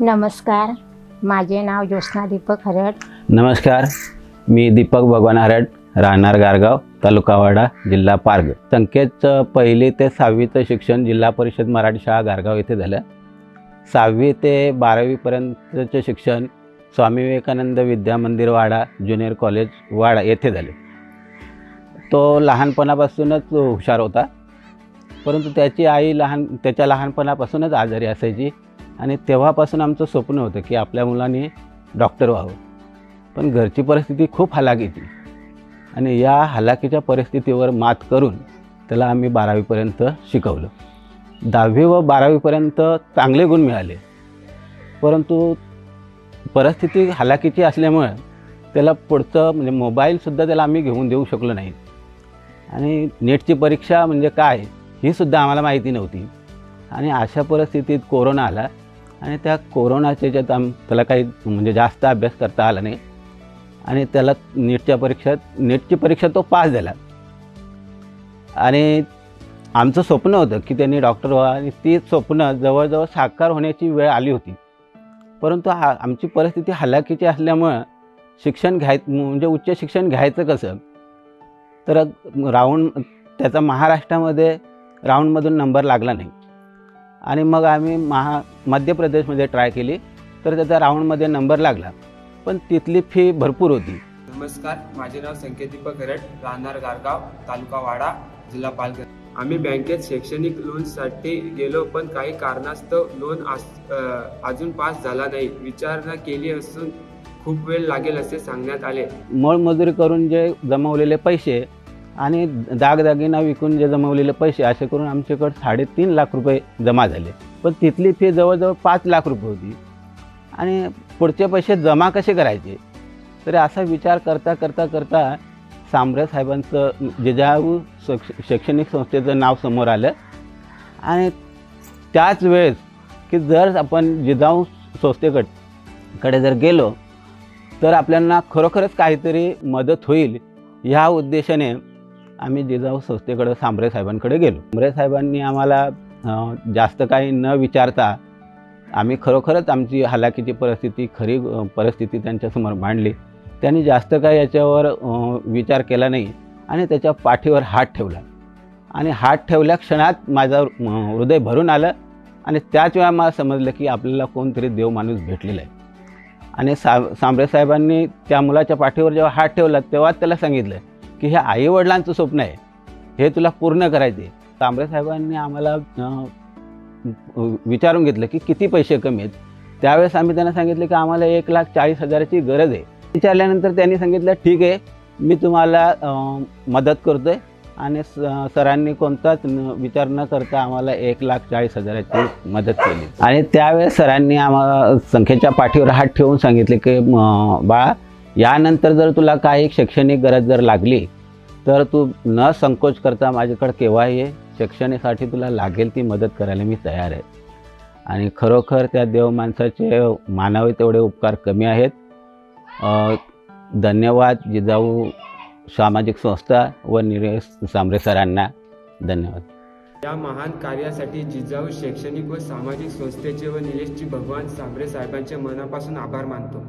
नमस्कार. माझे नाव ज्योत्स्ना दीपक हरट नमस्कार. मी दीपक भगवान हरड राहणार गारगाव तालुका वाडा जिल्हा पारग. संकेतचं पहिली ते सहावीचं शिक्षण जिल्हा परिषद मराठी शाळा गारगाव येथे झालं. सहावी ते बारावीपर्यंतचं शिक्षण स्वामी विवेकानंद विद्या मंदिर वाडा ज्युनियर कॉलेज वाडा येथे झाले. तो लहानपणापासूनच हुशार होता. परंतु त्याची आई लहान त्याच्या लहानपणापासूनच आजारी असायची. आणि तेव्हापासून आमचं स्वप्न होतं की आपल्या मुलाने डॉक्टर व्हावं. पण घरची परिस्थिती खूप हलाखीची आणि या हलाखीच्या परिस्थितीवर मात करून त्याला आम्ही बारावीपर्यंत शिकवलं. दहावी व बारावीपर्यंत चांगले गुण मिळाले. परंतु परिस्थिती हलाखीची असल्यामुळं त्याला पुढचं म्हणजे मोबाईलसुद्धा त्याला आम्ही घेऊन देऊ शकलो नाही. आणि नेटची परीक्षा म्हणजे काय ही सुद्धा आम्हाला माहिती नव्हती. आणि अशा परिस्थितीत कोरोना आला आणि त्या कोरोनाच्या याच्यात आम त्याला काही म्हणजे जास्त अभ्यास करता आला नाही. आणि त्याला नीटच्या परीक्षेत नीटची परीक्षा तो पास झाला. आणि आमचं स्वप्न होतं की त्यांनी डॉक्टर व्हा आणि ती स्वप्न जवळजवळ साकार होण्याची वेळ आली होती. परंतु हा आमची परिस्थिती हलाखीची असल्यामुळं शिक्षण घ्याय म्हणजे उच्च शिक्षण घ्यायचं कसं? तर राऊंड त्याचा महाराष्ट्रामध्ये राऊंडमधून नंबर लागला नाही. आणि मग आम्ही महा मध्य प्रदेशमध्ये ट्राय केली. तर त्याचा राऊंडमध्ये नंबर लागला. पण तिथली फी भरपूर होती. नमस्कार माझे नाव संकेत दीपक राहणार गारगाव तालुका वाडा जिल्हा पालघर. आम्ही बँकेत शैक्षणिक लोनसाठी गेलो पण काही कारणास्तव लोन अजून पास झाला नाही. विचारणा केली असून खूप वेळ लागेल असे सांगण्यात आले. मजुरी करून जे जमवलेले पैसे आणि दागदागिना विकून जे जमवलेले पैसे असे करून आमच्याकडं साडेतीन लाख रुपये जमा झाले. पण तिथली फी जवळजवळ पाच लाख रुपये होती. आणि पुढचे पैसे जमा कसे करायचे? तर असा विचार करता करता करता सांबरे साहेबांचं जिजाऊ शैक्ष शैक्षणिक संस्थेचं नाव समोर आलं. आणि त्याच वेळेस की जर आपण जिजाऊ संस्थेकडकडे जर गेलो तर आपल्याला खरोखरच काहीतरी मदत होईल. ह्या उद्देशाने आम्ही जिजाऊ संस्थेकडं सांबरे साहेबांकडे गेलो. सांबरे साहेबांनी आम्हाला जास्त काही न विचारता आम्ही खरोखरच आमची हलाखीची परिस्थिती खरी परिस्थिती त्यांच्यासमोर मांडली. त्यांनी जास्त काही याच्यावर विचार केला नाही आणि त्याच्या पाठीवर हात ठेवला. आणि हात ठेवल्या क्षणात माझं हृदय भरून आलं आणि त्याच वेळा मला समजलं की आपल्याला कोणतरी देव माणूस भेटलेला आहे. आणि सा सांबरे साहेबांनी त्या मुलाच्या पाठीवर जेव्हा हात ठेवला तेव्हाच त्याला सांगितलं की हे आईवडिलांचं स्वप्न आहे. हे तुला पूर्ण करायचे तांबरे साहेबांनी आम्हाला विचारून घेतलं की किती पैसे कमी आहेत. त्यावेळेस आम्ही त्यांना सांगितलं की आम्हाला एक लाख चाळीस हजाराची गरज आहे. विचारल्यानंतर त्यांनी सांगितलं ठीक आहे मी तुम्हाला मदत करतो आहे आणि स सरांनी कोणताच न- विचार न करता आम्हाला एक लाख चाळीस हजाराची मदत केली. आणि त्यावेळेस सरांनी आम्हाला संख्येच्या पाठीवर हात ठेवून सांगितले की बाळा यानंतर जर तुला काही शैक्षणिक गरज जर लागली तर तू न संकोच करता माझ्याकडे केव्हाही ये. शिक्षणासाठी तुला लागेल ती मदत करायला मी तयार आहे. आणि खरोखर त्या देव माणसाचे मानावे तेवढे उपकार कमी आहेत. धन्यवाद जिजाऊ सामाजिक संस्था व निरेश सामरे सरांना. धन्यवाद. या महान कार्यासाठी जिजाऊ शैक्षणिक व सामाजिक संस्थेचे व निलेशची भगवान सांबरे साहेबांचे मनापासून आभार मानतो.